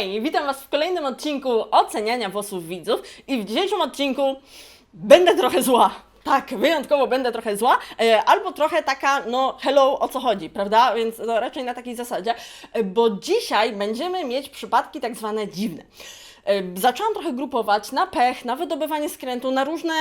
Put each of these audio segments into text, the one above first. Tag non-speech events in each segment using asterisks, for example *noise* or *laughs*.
Hej, witam Was w kolejnym odcinku oceniania włosów widzów i w dzisiejszym odcinku będę trochę zła. Tak, wyjątkowo będę trochę zła, e, albo trochę taka, no hello, o co chodzi, prawda? Więc no, raczej na takiej zasadzie, e, bo dzisiaj będziemy mieć przypadki tak zwane dziwne. Zaczęłam trochę grupować na pech, na wydobywanie skrętu, na różne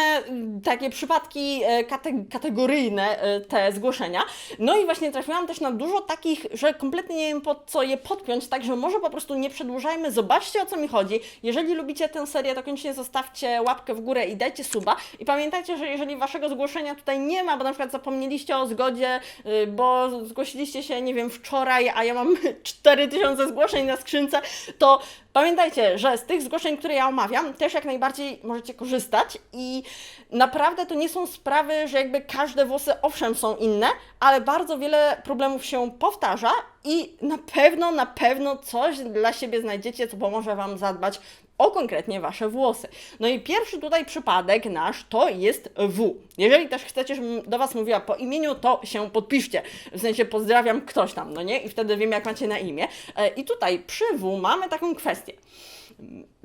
takie przypadki e, kate kategoryjne e, te zgłoszenia. No i właśnie trafiłam też na dużo takich, że kompletnie nie wiem po co je podpiąć, także może po prostu nie przedłużajmy, zobaczcie o co mi chodzi. Jeżeli lubicie tę serię, to koniecznie zostawcie łapkę w górę i dajcie suba. I pamiętajcie, że jeżeli waszego zgłoszenia tutaj nie ma, bo na przykład zapomnieliście o zgodzie, y, bo zgłosiliście się, nie wiem, wczoraj, a ja mam *laughs* 4000 zgłoszeń na skrzynce, to Pamiętajcie, że z tych zgłoszeń, które ja omawiam, też jak najbardziej możecie korzystać i naprawdę to nie są sprawy, że jakby każde włosy owszem są inne, ale bardzo wiele problemów się powtarza i na pewno, na pewno coś dla siebie znajdziecie, co pomoże Wam zadbać o konkretnie Wasze włosy. No i pierwszy tutaj przypadek nasz to jest W. Jeżeli też chcecie, żebym do Was mówiła po imieniu, to się podpiszcie. W sensie pozdrawiam ktoś tam, no nie? I wtedy wiem, jak macie na imię. E, I tutaj przy W mamy taką kwestię.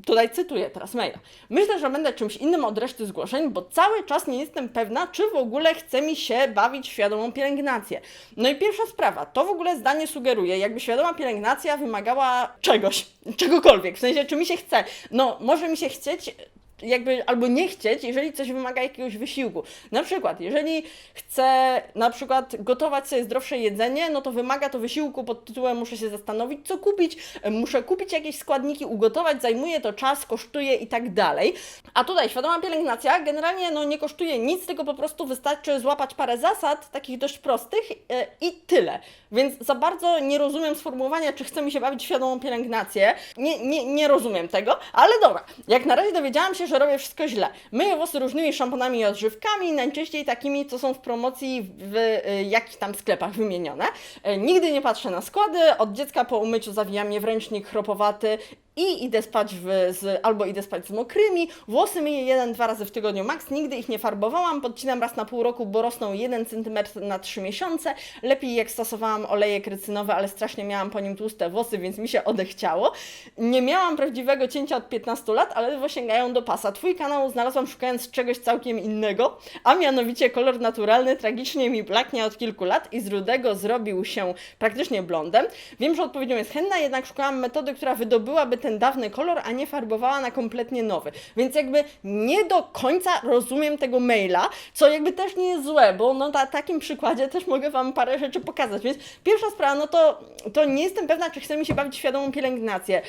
Tutaj cytuję teraz maila. Myślę, że będę czymś innym od reszty zgłoszeń, bo cały czas nie jestem pewna, czy w ogóle chce mi się bawić świadomą pielęgnację. No i pierwsza sprawa, to w ogóle zdanie sugeruje, jakby świadoma pielęgnacja wymagała czegoś, czegokolwiek, w sensie, czy mi się chce. No, może mi się chcieć jakby albo nie chcieć, jeżeli coś wymaga jakiegoś wysiłku. Na przykład, jeżeli chcę na przykład gotować sobie zdrowsze jedzenie, no to wymaga to wysiłku pod tytułem muszę się zastanowić, co kupić, muszę kupić jakieś składniki, ugotować, zajmuje to czas, kosztuje i tak dalej. A tutaj świadoma pielęgnacja generalnie no nie kosztuje nic, tylko po prostu wystarczy złapać parę zasad, takich dość prostych e, i tyle. Więc za bardzo nie rozumiem sformułowania, czy chce mi się bawić świadomą pielęgnację. Nie, nie, nie rozumiem tego, ale dobra. Jak na razie dowiedziałam się, że robię wszystko źle. Myję włosy różnymi szamponami i odżywkami, najczęściej takimi, co są w promocji w y, jakichś tam sklepach wymienione. E, Nigdy nie patrzę na składy, od dziecka po umyciu zawijam je w ręcznik chropowaty i idę spać w, z, albo idę spać z mokrymi. Włosy myję jeden, dwa razy w tygodniu max, nigdy ich nie farbowałam, podcinam raz na pół roku, bo rosną 1 cm na 3 miesiące. Lepiej jak stosowałam olejek rycynowy, ale strasznie miałam po nim tłuste włosy, więc mi się odechciało. Nie miałam prawdziwego cięcia od 15 lat, ale ledwo sięgają do pasa. Twój kanał znalazłam szukając czegoś całkiem innego, a mianowicie kolor naturalny tragicznie mi blaknie od kilku lat i z rudego zrobił się praktycznie blondem. Wiem, że odpowiedzią jest henna, jednak szukałam metody, która wydobyłaby ten dawny kolor, a nie farbowała na kompletnie nowy. Więc jakby nie do końca rozumiem tego maila, co jakby też nie jest złe, bo no na takim przykładzie też mogę Wam parę rzeczy pokazać. Więc pierwsza sprawa, no to, to nie jestem pewna, czy chce mi się bawić świadomą pielęgnację.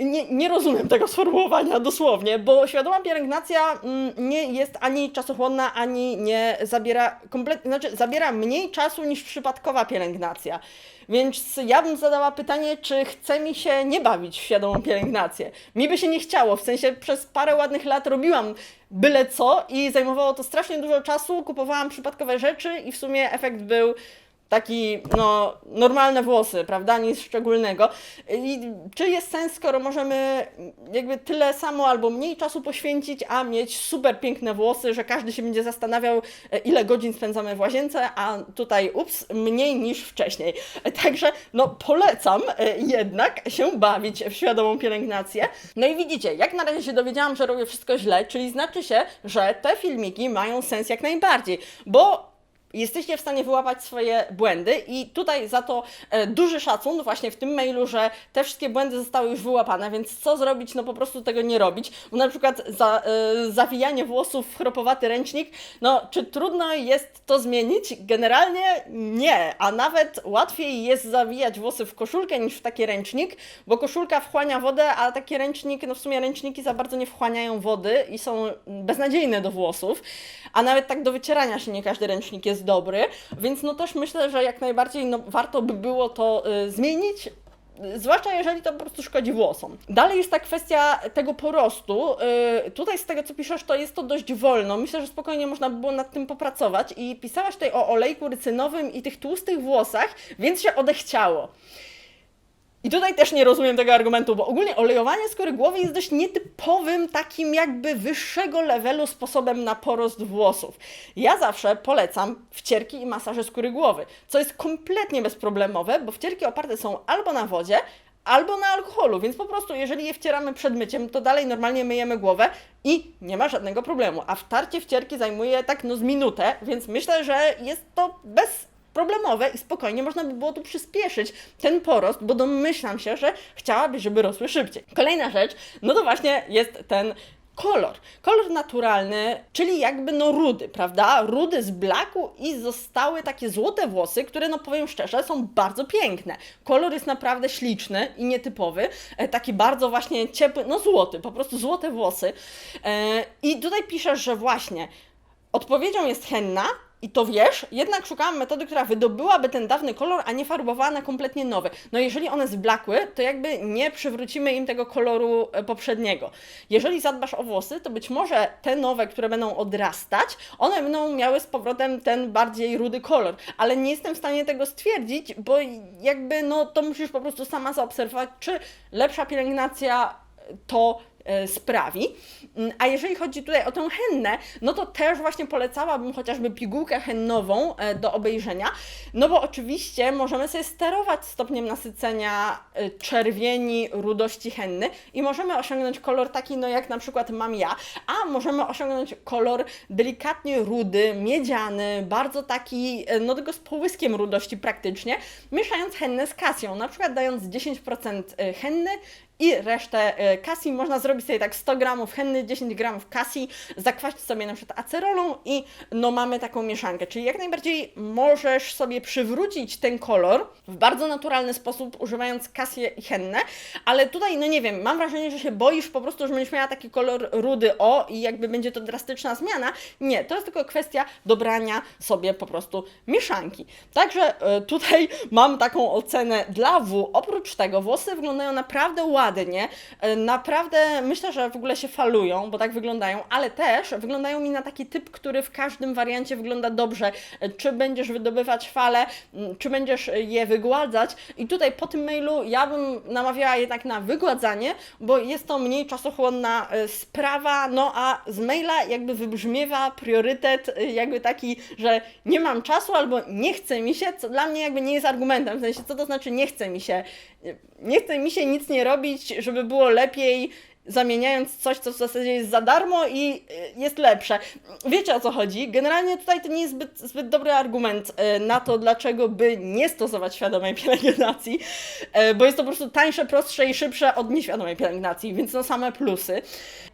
Nie, nie rozumiem tego sformułowania dosłownie, bo świadoma pielęgnacja mm, nie jest ani czasochłonna, ani nie zabiera kompletnie, znaczy zabiera mniej czasu niż przypadkowa pielęgnacja. Więc ja bym zadała pytanie, czy chce mi się nie bawić w świadomą pielęgnację. Mi by się nie chciało, w sensie przez parę ładnych lat robiłam byle co i zajmowało to strasznie dużo czasu, kupowałam przypadkowe rzeczy i w sumie efekt był taki, no, normalne włosy, prawda, nic szczególnego. I czy jest sens, skoro możemy jakby tyle samo albo mniej czasu poświęcić, a mieć super piękne włosy, że każdy się będzie zastanawiał, e, ile godzin spędzamy w łazience, a tutaj, ups, mniej niż wcześniej. E, Także, no, polecam e, jednak się bawić w świadomą pielęgnację. No i widzicie, jak na razie się dowiedziałam, że robię wszystko źle, czyli znaczy się, że te filmiki mają sens jak najbardziej, bo jesteście w stanie wyłapać swoje błędy i tutaj za to e, duży szacun właśnie w tym mailu, że te wszystkie błędy zostały już wyłapane, więc co zrobić? No po prostu tego nie robić, bo na przykład za, e, zawijanie włosów w chropowaty ręcznik, no czy trudno jest to zmienić? Generalnie nie, a nawet łatwiej jest zawijać włosy w koszulkę niż w taki ręcznik, bo koszulka wchłania wodę, a taki ręcznik, no w sumie ręczniki za bardzo nie wchłaniają wody i są beznadziejne do włosów, a nawet tak do wycierania się nie każdy ręcznik jest dobry, więc no też myślę, że jak najbardziej no, warto by było to y, zmienić. y, Zwłaszcza jeżeli to po prostu szkodzi włosom. Dalej jest ta kwestia tego porostu. Y, Tutaj z tego co piszesz, to jest to dość wolno. Myślę, że spokojnie można by było nad tym popracować. I pisałaś tutaj o olejku rycynowym i tych tłustych włosach, więc się odechciało. I tutaj też nie rozumiem tego argumentu, bo ogólnie olejowanie skóry głowy jest dość nietypowym, takim jakby wyższego levelu sposobem na porost włosów. Ja zawsze polecam wcierki i masaże skóry głowy, co jest kompletnie bezproblemowe, bo wcierki oparte są albo na wodzie, albo na alkoholu, więc po prostu jeżeli je wcieramy przed myciem, to dalej normalnie myjemy głowę i nie ma żadnego problemu. A wtarcie wcierki zajmuje tak no z minutę, więc myślę, że jest to bez problemowe i spokojnie można by było tu przyspieszyć ten porost, bo domyślam się, że chciałabyś, żeby rosły szybciej. Kolejna rzecz, no to właśnie jest ten kolor. Kolor naturalny, czyli jakby no rudy, prawda? Rudy z blaku i zostały takie złote włosy, które no powiem szczerze, są bardzo piękne. Kolor jest naprawdę śliczny i nietypowy, e, taki bardzo właśnie ciepły, no złoty, po prostu złote włosy. E, I tutaj piszesz, że właśnie odpowiedzią jest henna, i to wiesz, jednak szukałam metody, która wydobyłaby ten dawny kolor, a nie farbowała na kompletnie nowy. No jeżeli one zblakły, to jakby nie przywrócimy im tego koloru e, poprzedniego. Jeżeli zadbasz o włosy, to być może te nowe, które będą odrastać, one będą miały z powrotem ten bardziej rudy kolor, ale nie jestem w stanie tego stwierdzić, bo jakby no to musisz po prostu sama zaobserwować, czy lepsza pielęgnacja to sprawi. Mm, A jeżeli chodzi tutaj o tę hennę, no to też właśnie polecałabym chociażby pigułkę hennową e, do obejrzenia, no bo oczywiście możemy sobie sterować stopniem nasycenia e, czerwieni, rudości henny i możemy osiągnąć kolor taki, no jak na przykład mam ja, a możemy osiągnąć kolor delikatnie rudy, miedziany, bardzo taki, e, no tego z połyskiem rudości praktycznie, mieszając hennę z kasją, na przykład dając 10% henny i resztę e, kasji można zrobić sobie tak 100 gramów henny, 10 gramów kasji, zakwaść sobie na przykład acerolą i no mamy taką mieszankę. Czyli jak najbardziej możesz sobie przywrócić ten kolor w bardzo naturalny sposób, używając kasję i hennę, ale tutaj, no nie wiem, mam wrażenie, że się boisz po prostu, że będziesz miała taki kolor rudy o i jakby będzie to drastyczna zmiana. Nie, to jest tylko kwestia dobrania sobie po prostu mieszanki. Także e, tutaj mam taką ocenę dla W. Oprócz tego włosy wyglądają naprawdę ładnie, E, naprawdę myślę, że w ogóle się falują, bo tak wyglądają, ale też wyglądają mi na taki typ, który w każdym wariancie wygląda dobrze. E, Czy będziesz wydobywać fale, czy będziesz je wygładzać. I tutaj po tym mailu ja bym namawiała jednak na wygładzanie, bo jest to mniej czasochłonna e, sprawa, no a z maila jakby wybrzmiewa priorytet jakby taki, że nie mam czasu albo nie chce mi się, co dla mnie jakby nie jest argumentem, w sensie co to znaczy nie chce mi się. Nie chce mi się nic nie robić, żeby było lepiej, zamieniając coś, co w zasadzie jest za darmo i y, jest lepsze. Wiecie o co chodzi? Generalnie tutaj to nie jest zbyt, zbyt dobry argument y, na to, dlaczego by nie stosować świadomej pielęgnacji, y, bo jest to po prostu tańsze, prostsze i szybsze od nieświadomej pielęgnacji, więc no same plusy.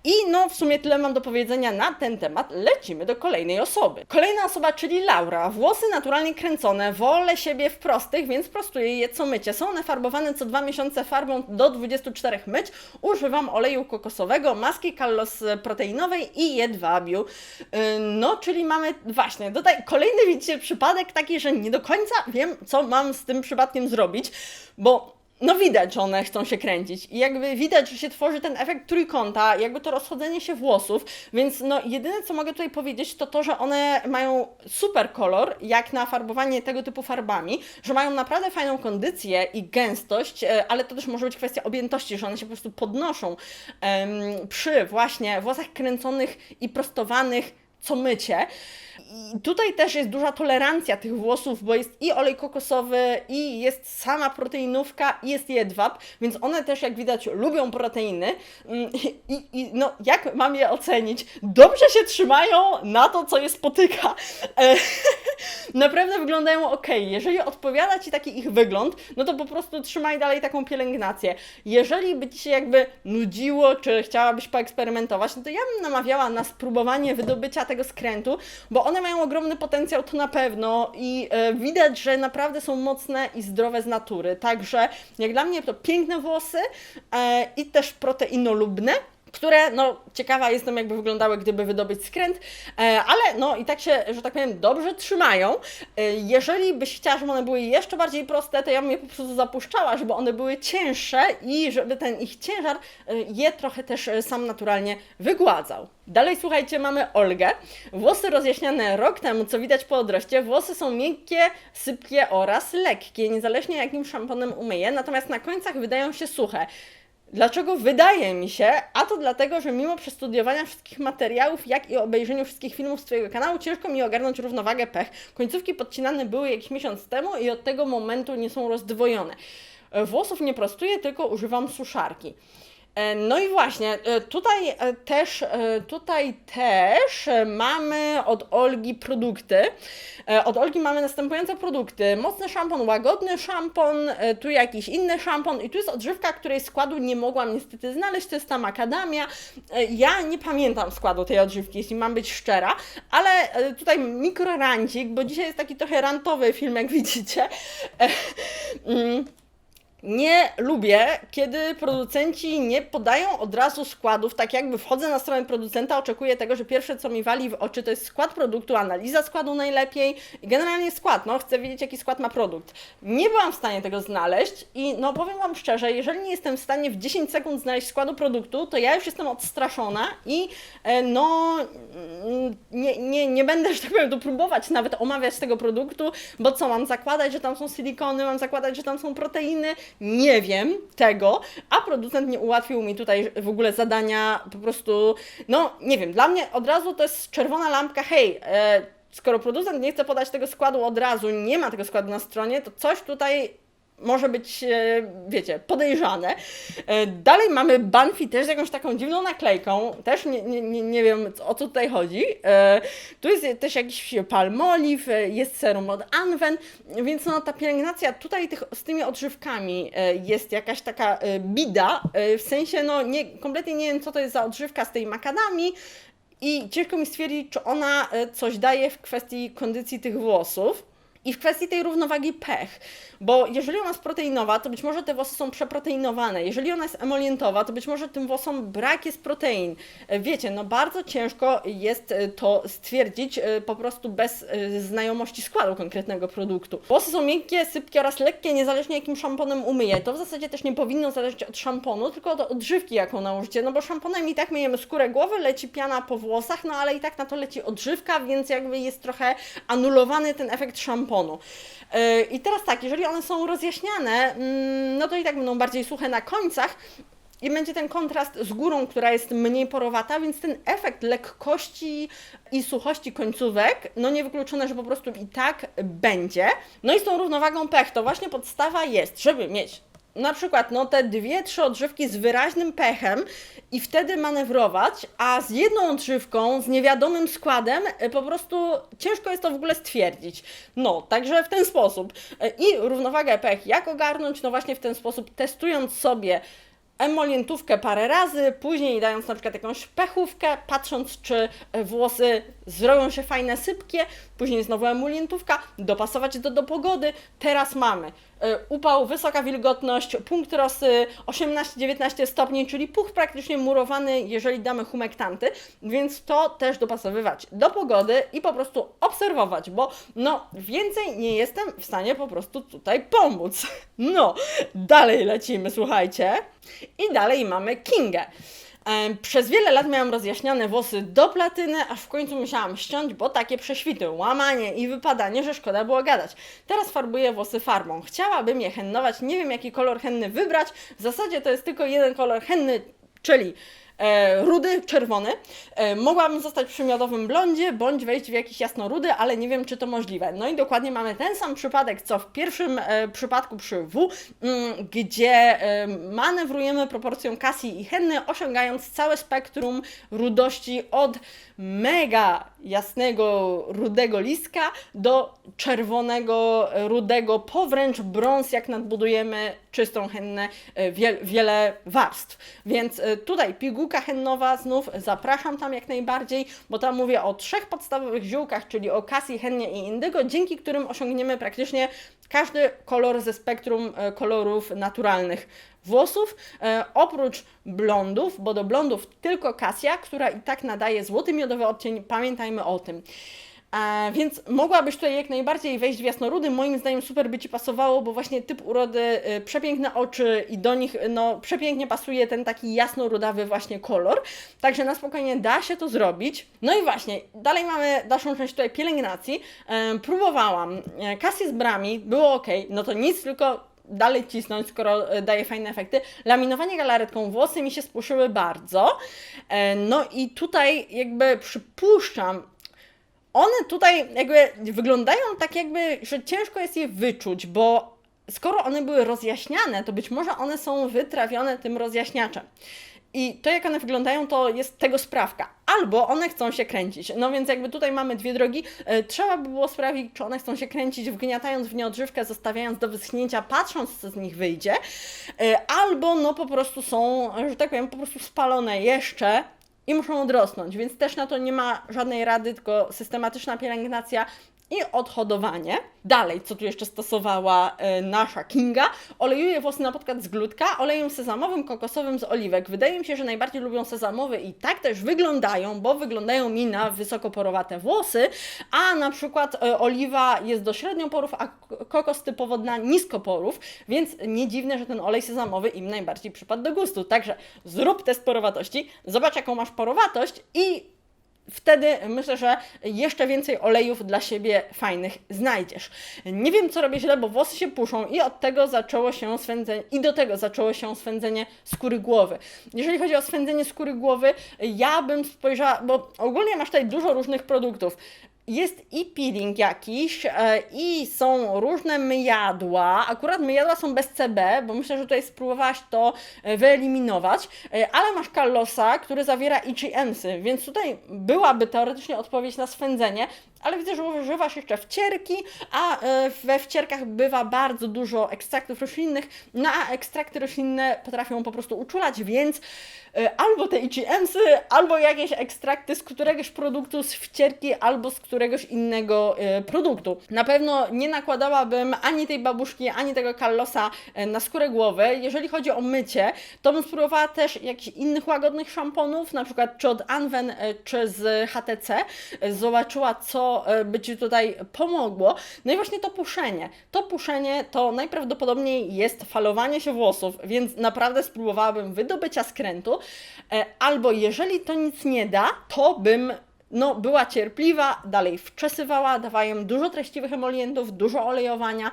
I no w sumie tyle mam do powiedzenia na ten temat. Lecimy do kolejnej osoby. Kolejna osoba, czyli Laura. Włosy naturalnie kręcone, wolę siebie w prostych, więc prostuję je co mycie. Są one farbowane co dwa miesiące farbą do 24 myć. Używam oleju kokosowego, maski kallos proteinowej i jedwabiu. Yy, No, czyli mamy właśnie tutaj kolejny widzicie przypadek taki, że nie do końca wiem, co mam z tym przypadkiem zrobić, bo no widać, że one chcą się kręcić. I jakby widać, że się tworzy ten efekt trójkąta, jakby to rozchodzenie się włosów, więc no jedyne co mogę tutaj powiedzieć to to, że one mają super kolor, jak na farbowanie tego typu farbami, że mają naprawdę fajną kondycję i gęstość, e, ale to też może być kwestia objętości, że one się po prostu podnoszą przy właśnie włosach kręconych i prostowanych co mycie. I tutaj też jest duża tolerancja tych włosów, bo jest i olej kokosowy, i jest sama proteinówka, i jest jedwab, więc one też, jak widać, lubią proteiny. Mm, I, i no, jak mam je ocenić? Dobrze się trzymają na to, co je spotyka. E, *laughs* Naprawdę wyglądają ok. Jeżeli odpowiada Ci taki ich wygląd, no to po prostu trzymaj dalej taką pielęgnację. Jeżeli by Ci się jakby nudziło, czy chciałabyś poeksperymentować, no to ja bym namawiała na spróbowanie wydobycia tego skrętu, bo one mają ogromny potencjał, to na pewno i e, widać, że naprawdę są mocne i zdrowe z natury. Także jak dla mnie to piękne włosy e, i też proteinolubne które, no, ciekawa jestem, jakby wyglądały, gdyby wydobyć skręt, e, ale no i tak się, że tak powiem, dobrze trzymają. E, jeżeli byś chciała, żeby one były jeszcze bardziej proste, to ja bym je po prostu zapuszczała, żeby one były cięższe i żeby ten ich ciężar e, je trochę też sam naturalnie wygładzał. Dalej słuchajcie, mamy Olgę. Włosy rozjaśniane rok temu, co widać po odroście. Włosy są miękkie, sypkie oraz lekkie, niezależnie jakim szamponem umyję, natomiast na końcach wydają się suche. Dlaczego wydaje mi się? A to dlatego, że mimo przestudiowania wszystkich materiałów, jak i obejrzeniu wszystkich filmów z Twojego kanału, ciężko mi ogarnąć równowagę pech. Końcówki podcinane były jakiś miesiąc temu i od tego momentu nie są rozdwojone. e, włosów nie prostuję, tylko używam suszarki. E, No i właśnie, e, tutaj e, też, e, tutaj też mamy od Olgi produkty. Od Olgi mamy następujące produkty. Mocny szampon, łagodny szampon, tu jakiś inny szampon i tu jest odżywka, której składu nie mogłam niestety znaleźć, to jest ta makadamia. Ja nie pamiętam składu tej odżywki, jeśli mam być szczera, ale tutaj mikrorancik, bo dzisiaj jest taki trochę rantowy film, jak widzicie. Nie lubię, kiedy producenci nie podają od razu składów, tak jakby wchodzę na stronę producenta, oczekuję tego, że pierwsze co mi wali w oczy to jest skład produktu, analiza składu najlepiej i generalnie skład, no chcę wiedzieć jaki skład ma produkt. Nie byłam w stanie tego znaleźć i no powiem Wam szczerze, jeżeli nie jestem w stanie w 10 sekund znaleźć składu produktu, to ja już jestem odstraszona i e, no nie, nie, nie będę, że tak powiem, próbować nawet omawiać tego produktu, bo co, mam zakładać, że tam są silikony, mam zakładać, że tam są proteiny, nie wiem tego, a producent nie ułatwił mi tutaj w ogóle zadania, po prostu, no nie wiem, dla mnie od razu to jest czerwona lampka, hej, e, skoro producent nie chce podać tego składu od razu, nie ma tego składu na stronie, to coś tutaj może być, e, wiecie, podejrzane. E, Dalej mamy Banfi też z jakąś taką dziwną naklejką, też nie, nie, nie, wiem o co tutaj chodzi. E, Tu jest też jakiś palmolive, e, jest serum od Anwen, więc no ta pielęgnacja tutaj tych, z tymi odżywkami jest jakaś taka bida, w sensie no nie, kompletnie nie wiem co to jest za odżywka z tej makadamii, i ciężko mi stwierdzić, czy ona coś daje w kwestii kondycji tych włosów. I w kwestii tej równowagi pech, bo jeżeli ona jest proteinowa, to być może te włosy są przeproteinowane. Jeżeli ona jest emolientowa, to być może tym włosom brak jest protein. E, Wiecie, no bardzo ciężko jest e, to stwierdzić e, po prostu bez znajomości składu konkretnego produktu. Włosy są miękkie, sypkie oraz lekkie, niezależnie jakim szamponem umyję. To w zasadzie też nie powinno zależeć od szamponu, tylko od odżywki, jaką nałożycie, no bo szamponem i tak myjemy skórę głowy, leci piana po włosach, no ale i tak na to leci odżywka, więc jakby jest trochę anulowany ten efekt szamponu. Yy, I teraz tak, jeżeli one są rozjaśniane, mm, no to i tak będą bardziej suche na końcach, i będzie ten kontrast z górą, która jest mniej porowata, więc ten efekt lekkości i suchości końcówek, no niewykluczone, że po prostu i tak będzie. No i z tą równowagą pech, to właśnie podstawa jest, żeby mieć na przykład no, te dwie, trzy odżywki z wyraźnym pechem i wtedy manewrować, a z jedną odżywką, z niewiadomym składem, e, po prostu ciężko jest to w ogóle stwierdzić. No, także w ten sposób. E, I równowagę pech, jak ogarnąć? No właśnie w ten sposób, testując sobie emolientówkę parę razy, później dając na przykład jakąś pechówkę, patrząc czy e, włosy zrobią się fajne, sypkie, później znowu emolientówka, dopasować to do pogody. Teraz mamy upał, wysoka wilgotność, punkt rosy 18-19 stopni, czyli puch praktycznie murowany, jeżeli damy humektanty, więc to też dopasowywać do pogody i po prostu obserwować, bo no więcej nie jestem w stanie po prostu tutaj pomóc. *laughs* No, dalej lecimy, słuchajcie. I dalej mamy Kingę. Przez wiele lat miałam rozjaśniane włosy do platyny, aż w końcu musiałam ściąć, bo takie prześwity, łamanie i wypadanie, że szkoda było gadać. Teraz farbuję włosy farbą. Chciałabym je hennować, nie wiem jaki kolor henny wybrać. W zasadzie to jest tylko jeden kolor henny, czyli rudy, czerwony. E, mogłabym zostać przy miodowym blondzie, bądź wejść w jakiś jasnorudy, ale nie wiem, czy to możliwe. No i dokładnie mamy ten sam przypadek, co w pierwszym e, przypadku przy W, mm, gdzie e, manewrujemy proporcją Cassie i henny, osiągając całe spektrum rudości od mega jasnego, rudego liska do czerwonego, e, rudego, po wręcz brąz, jak nadbudujemy czystą hennę, e, wie, wiele warstw. Więc e, tutaj pigułka hennowa, znów zapraszam tam jak najbardziej, bo tam mówię o trzech podstawowych ziółkach, czyli o Cassie, hennie i indygo, dzięki którym osiągniemy praktycznie każdy kolor ze spektrum e, kolorów naturalnych włosów, e, oprócz blondów, bo do blondów tylko Kasia, która i tak nadaje złoty miodowy odcień, pamiętajmy o tym. E, więc mogłabyś tutaj jak najbardziej wejść w jasnorudy. Moim zdaniem super by Ci pasowało, bo właśnie typ urody, e, przepiękne oczy i do nich no, przepięknie pasuje ten taki jasno-rudawy właśnie kolor. Także na spokojnie da się to zrobić. No i właśnie, dalej mamy dalszą część tutaj pielęgnacji. E, próbowałam. E, Cassie z brami było ok, no to nic, tylko dalej cisnąć, skoro daje fajne efekty. Laminowanie galaretką, włosy mi się spłoszyły bardzo. No i tutaj jakby przypuszczam, one tutaj jakby wyglądają tak jakby, że ciężko jest je wyczuć, bo skoro one były rozjaśniane, to być może one są wytrawione tym rozjaśniaczem. I to, jak one wyglądają, to jest tego sprawka. Albo one chcą się kręcić. No więc jakby tutaj mamy dwie drogi. E, trzeba by było sprawdzić, czy one chcą się kręcić, wgniatając w nie odżywkę, zostawiając do wyschnięcia, patrząc, co z nich wyjdzie. E, albo no po prostu są, że tak powiem, po prostu spalone jeszcze i muszą odrosnąć, więc też na to nie ma żadnej rady, tylko systematyczna pielęgnacja i odhodowanie. Dalej, co tu jeszcze stosowała e, nasza Kinga? Olejuje włosy na podkład z glutka olejem sezamowym, kokosowym z oliwek. Wydaje mi się, że najbardziej lubią sezamowy i tak też wyglądają, bo wyglądają mi na wysokoporowate włosy, a na przykład e, oliwa jest do średnioporów, a kokos typowo dla niskoporów, więc nie dziwne, że ten olej sezamowy im najbardziej przypadł do gustu. Także zrób test porowatości, zobacz jaką masz porowatość i wtedy myślę, że jeszcze więcej olejów dla siebie fajnych znajdziesz. Nie wiem, co robię źle, bo włosy się puszą i od tego zaczęło się swędzenie, i do tego zaczęło się swędzenie skóry głowy. Jeżeli chodzi o swędzenie skóry głowy, ja bym spojrzała, bo ogólnie masz tutaj dużo różnych produktów. Jest i peeling jakiś, e, i są różne myjadła. Akurat myjadła są bez CB, bo myślę, że tutaj spróbowałaś to e, wyeliminować, E, ale masz Carlosa, który zawiera IgM-sy, więc tutaj byłaby teoretycznie odpowiedź na swędzenie, ale widzę, że używasz jeszcze wcierki, a we wcierkach bywa bardzo dużo ekstraktów roślinnych, no a ekstrakty roślinne potrafią po prostu uczulać, więc albo te IgM-sy, albo jakieś ekstrakty z któregoś produktu z wcierki, albo z któregoś innego e, produktu. Na pewno nie nakładałabym ani tej babuszki, ani tego Carlosa e, na skórę głowy. Jeżeli chodzi o mycie, to bym spróbowała też jakichś innych łagodnych szamponów, na przykład czy od Anwen, e, czy z HTC. Zobaczyła, co by Ci tutaj pomogło. No i właśnie to puszenie. To puszenie to najprawdopodobniej jest falowanie się włosów, więc naprawdę spróbowałabym wydobycia skrętu, albo jeżeli to nic nie da, to bym no, była cierpliwa, dalej wczesywała, dawała im dużo treściwych emolientów, dużo olejowania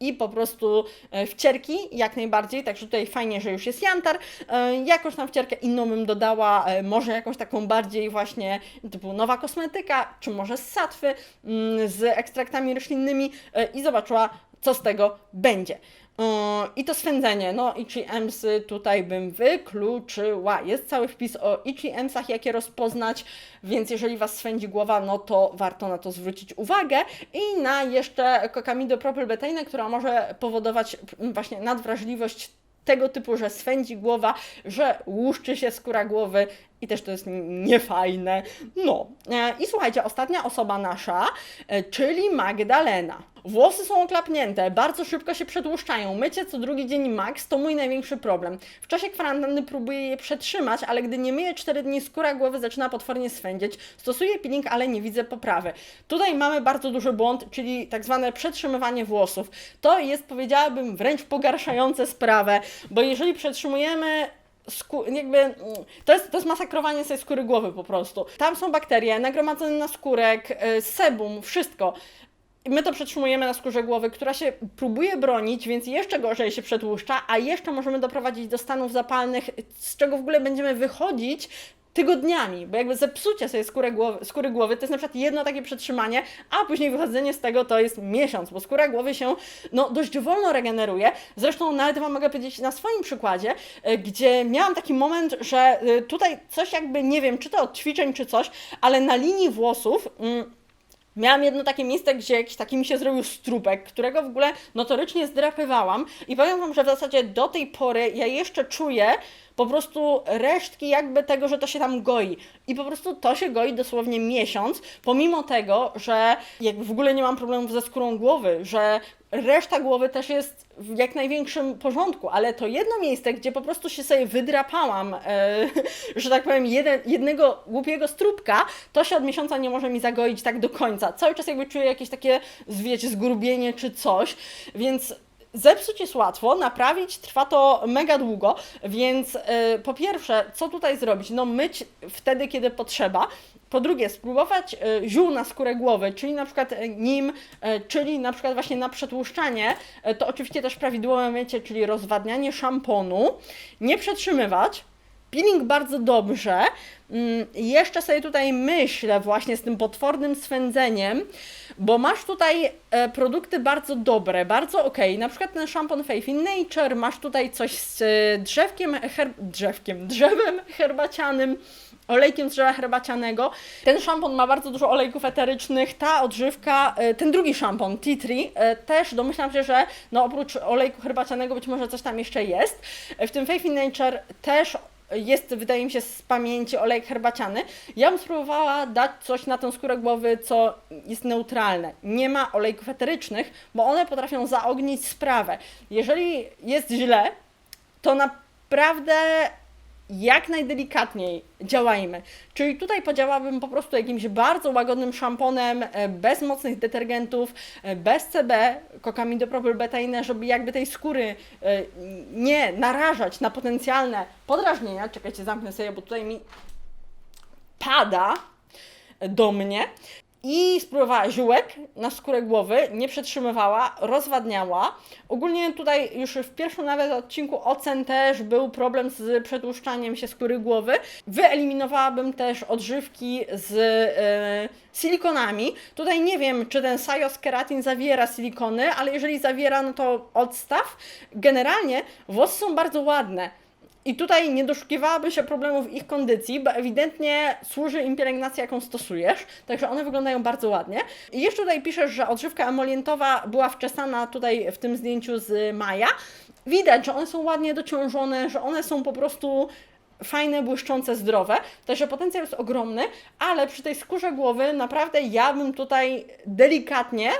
i po prostu e, wcierki jak najbardziej, także tutaj fajnie, że już jest jantar. E, Jakąś tam wcierkę inną bym dodała, e, może jakąś taką bardziej właśnie typu nowa kosmetyka, czy może z satwy, mm, z ekstraktami roślinnymi i zobaczyła, co z tego będzie. E, I to swędzenie, no IgM-sy tutaj bym wykluczyła. Jest cały wpis o IgM-sach, jak je rozpoznać, więc jeżeli Was swędzi głowa, no to warto na to zwrócić uwagę. I na jeszcze kokamidopropylbeteinę, która może powodować właśnie nadwrażliwość tego typu, że swędzi głowa, że łuszczy się skóra głowy i też to jest niefajne. No E, i słuchajcie, ostatnia osoba nasza, e, czyli Magdalena. Włosy są oklapnięte, bardzo szybko się przedłuszczają. Mycie co drugi dzień max to mój największy problem. W czasie kwarantanny próbuję je przetrzymać, ale gdy nie myję 4 dni, skóra głowy zaczyna potwornie swędzić. Stosuję peeling, ale nie widzę poprawy. Tutaj mamy bardzo duży błąd, czyli tak zwane przetrzymywanie włosów. To jest, powiedziałabym, wręcz pogarszające sprawę, bo jeżeli przetrzymujemy skó- jakby, mm, to jest, to jest masakrowanie sobie skóry głowy po prostu. Tam są bakterie, nagromadzone na skórek, y, sebum, wszystko. My to przetrzymujemy na skórze głowy, która się próbuje bronić, więc jeszcze gorzej się przetłuszcza, a jeszcze możemy doprowadzić do stanów zapalnych, z czego w ogóle będziemy wychodzić tygodniami, bo jakby zepsucie sobie skóry głowy, skóry głowy to jest na przykład jedno takie przetrzymanie, a później wychodzenie z tego to jest miesiąc, bo skóra głowy się no, dość wolno regeneruje. Zresztą nawet Wam mogę powiedzieć na swoim przykładzie, e, gdzie miałam taki moment, że e, tutaj coś jakby, nie wiem, czy to od ćwiczeń, czy coś, ale na linii włosów... Mm, Miałam jedno takie miejsce, gdzie jakiś taki mi się zrobił strupek, którego w ogóle notorycznie zdrapywałam i powiem Wam, że w zasadzie do tej pory ja jeszcze czuję po prostu resztki jakby tego, że to się tam goi. I po prostu to się goi dosłownie miesiąc, pomimo tego, że jakby w ogóle nie mam problemów ze skórą głowy, że reszta głowy też jest w jak największym porządku, ale to jedno miejsce, gdzie po prostu się sobie wydrapałam, e, *laughs* że tak powiem, jeden, jednego głupiego strupka, to się od miesiąca nie może mi zagoić tak do końca. Cały czas jakby czuję jakieś takie, wiecie, zgrubienie czy coś, więc Zepsuć jest łatwo, naprawić trwa to mega długo, więc e, po pierwsze, co tutaj zrobić? No myć wtedy, kiedy potrzeba. Po drugie, spróbować e, ziół na skórę głowy, czyli na przykład e, nim, czyli na przykład właśnie na przetłuszczanie, to oczywiście też prawidłowe mycie, czyli rozwadnianie szamponu, nie przetrzymywać, peeling bardzo dobrze. Mm, Jeszcze sobie tutaj myślę właśnie z tym potwornym swędzeniem, bo masz tutaj e, produkty bardzo dobre, bardzo ok. Na przykład ten szampon Faith in Nature, masz tutaj coś z e, drzewkiem, her, drzewkiem, drzewem herbacianym, olejkiem z drzewa herbacianego. Ten szampon ma bardzo dużo olejków eterycznych, ta odżywka, e, ten drugi szampon, Tea Tree, też domyślam się, że no oprócz olejku herbacianego być może coś tam jeszcze jest. W tym Faith in Nature też jest, wydaje mi się, z pamięci olejek herbaciany. Ja bym spróbowała dać coś na tą skórę głowy, co jest neutralne. Nie ma olejków eterycznych, bo one potrafią zaognić sprawę. Jeżeli jest źle, to naprawdę jak najdelikatniej działajmy. Czyli tutaj podziałałabym po prostu jakimś bardzo łagodnym szamponem, e, bez mocnych detergentów, e, bez CB, kokamidopropylbetainę, żeby jakby tej skóry e, nie narażać na potencjalne podrażnienia. Czekajcie, zamknę sobie, bo tutaj mi pada do mnie. I spróbowała ziółek na skórę głowy, nie przetrzymywała, rozwadniała. Ogólnie tutaj już w pierwszym nawet odcinku ocen też był problem z przetłuszczaniem się skóry głowy. Wyeliminowałabym też odżywki z e, silikonami. Tutaj nie wiem, czy ten Sajos Keratin zawiera silikony, ale jeżeli zawiera, no to odstaw. Generalnie włosy są bardzo ładne. I tutaj nie doszukiwałaby się problemów ich kondycji, bo ewidentnie służy im pielęgnacja, jaką stosujesz, także one wyglądają bardzo ładnie. I jeszcze tutaj piszesz, że odżywka emolientowa była wczesana tutaj w tym zdjęciu z maja. Widać, że one są ładnie dociążone, że one są po prostu fajne, błyszczące, zdrowe. Także potencjał jest ogromny, ale przy tej skórze głowy naprawdę ja bym tutaj delikatnie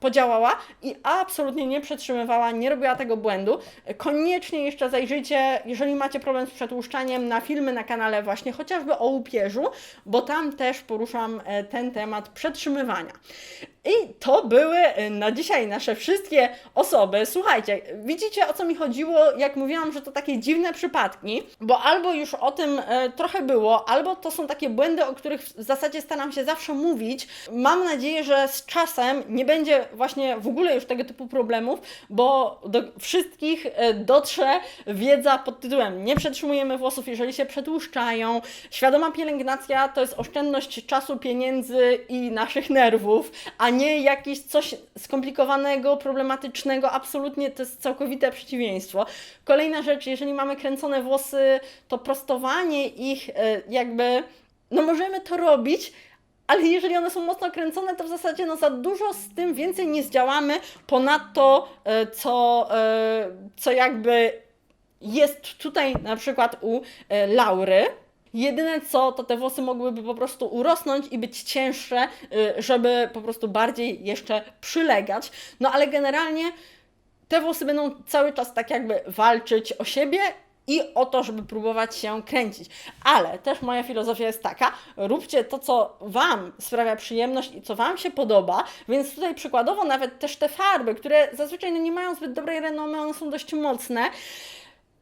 podziałała i absolutnie nie przetrzymywała, nie robiła tego błędu. Koniecznie jeszcze zajrzyjcie, jeżeli macie problem z przetłuszczaniem, na filmy na kanale właśnie chociażby o łupieżu, bo tam też poruszam e, ten temat przetrzymywania. I to były e, na dzisiaj nasze wszystkie osoby. Słuchajcie, widzicie o co mi chodziło, jak mówiłam, że to takie dziwne przypadki, bo albo już o tym e, trochę było, albo to są takie błędy, o których w zasadzie staram się zawsze mówić. Mam nadzieję, że z czasem nie będzie właśnie w ogóle już tego typu problemów, bo do wszystkich e, dotrze wiedza pod tytułem nie przetrzymujemy włosów, jeżeli się przetłuszczają. Świadoma pielęgnacja to jest oszczędność czasu, pieniędzy i naszych nerwów, a nie jakieś coś skomplikowanego, problematycznego. Absolutnie to jest całkowite przeciwieństwo. Kolejna rzecz, jeżeli mamy kręcone włosy, to prostowanie ich e, jakby, no możemy to robić, ale jeżeli one są mocno kręcone, to w zasadzie no za dużo z tym więcej nie zdziałamy, ponadto e, co, e, co jakby jest tutaj na przykład u Laury. Jedyne co, to te włosy mogłyby po prostu urosnąć i być cięższe, y, żeby po prostu bardziej jeszcze przylegać. No ale generalnie te włosy będą cały czas tak jakby walczyć o siebie i o to, żeby próbować się kręcić. Ale też moja filozofia jest taka, róbcie to, co Wam sprawia przyjemność i co Wam się podoba, więc tutaj przykładowo nawet też te farby, które zazwyczaj no, nie mają zbyt dobrej renomy, one są dość mocne,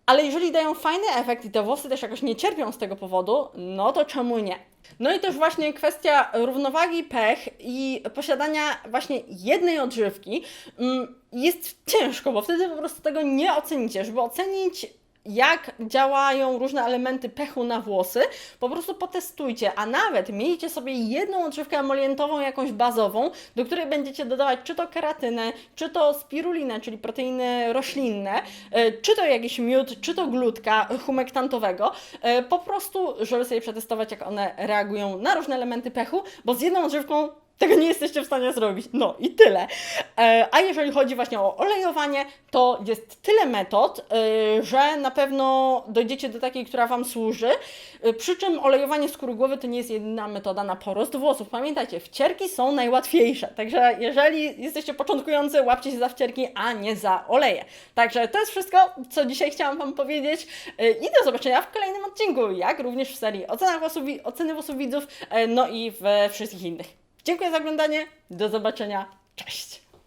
ale jeżeli dają fajny efekt i te włosy też jakoś nie cierpią z tego powodu, no to czemu nie? No i też właśnie kwestia równowagi pech i posiadania właśnie jednej odżywki mm, jest ciężko, bo wtedy po prostu tego nie ocenicie. Żeby ocenić jak działają różne elementy pechu na włosy, po prostu potestujcie, a nawet miejcie sobie jedną odżywkę emolientową, jakąś bazową, do której będziecie dodawać czy to keratynę, czy to spirulinę, czyli proteiny roślinne, e, czy to jakiś miód, czy to glutka humektantowego, e, po prostu, żeby sobie przetestować, jak one reagują na różne elementy pechu, bo z jedną odżywką tego nie jesteście w stanie zrobić. No i tyle. E, A jeżeli chodzi właśnie o olejowanie, to jest tyle metod, e, że na pewno dojdziecie do takiej, która Wam służy. E, Przy czym olejowanie skóry głowy to nie jest jedyna metoda na porost włosów. Pamiętajcie, wcierki są najłatwiejsze. Także jeżeli jesteście początkujący, łapcie się za wcierki, a nie za oleje. Także to jest wszystko, co dzisiaj chciałam Wam powiedzieć. I do zobaczenia w kolejnym odcinku, jak również w serii ocena włosów, oceny włosów widzów, no i we wszystkich innych. Dziękuję za oglądanie. Do zobaczenia. Cześć.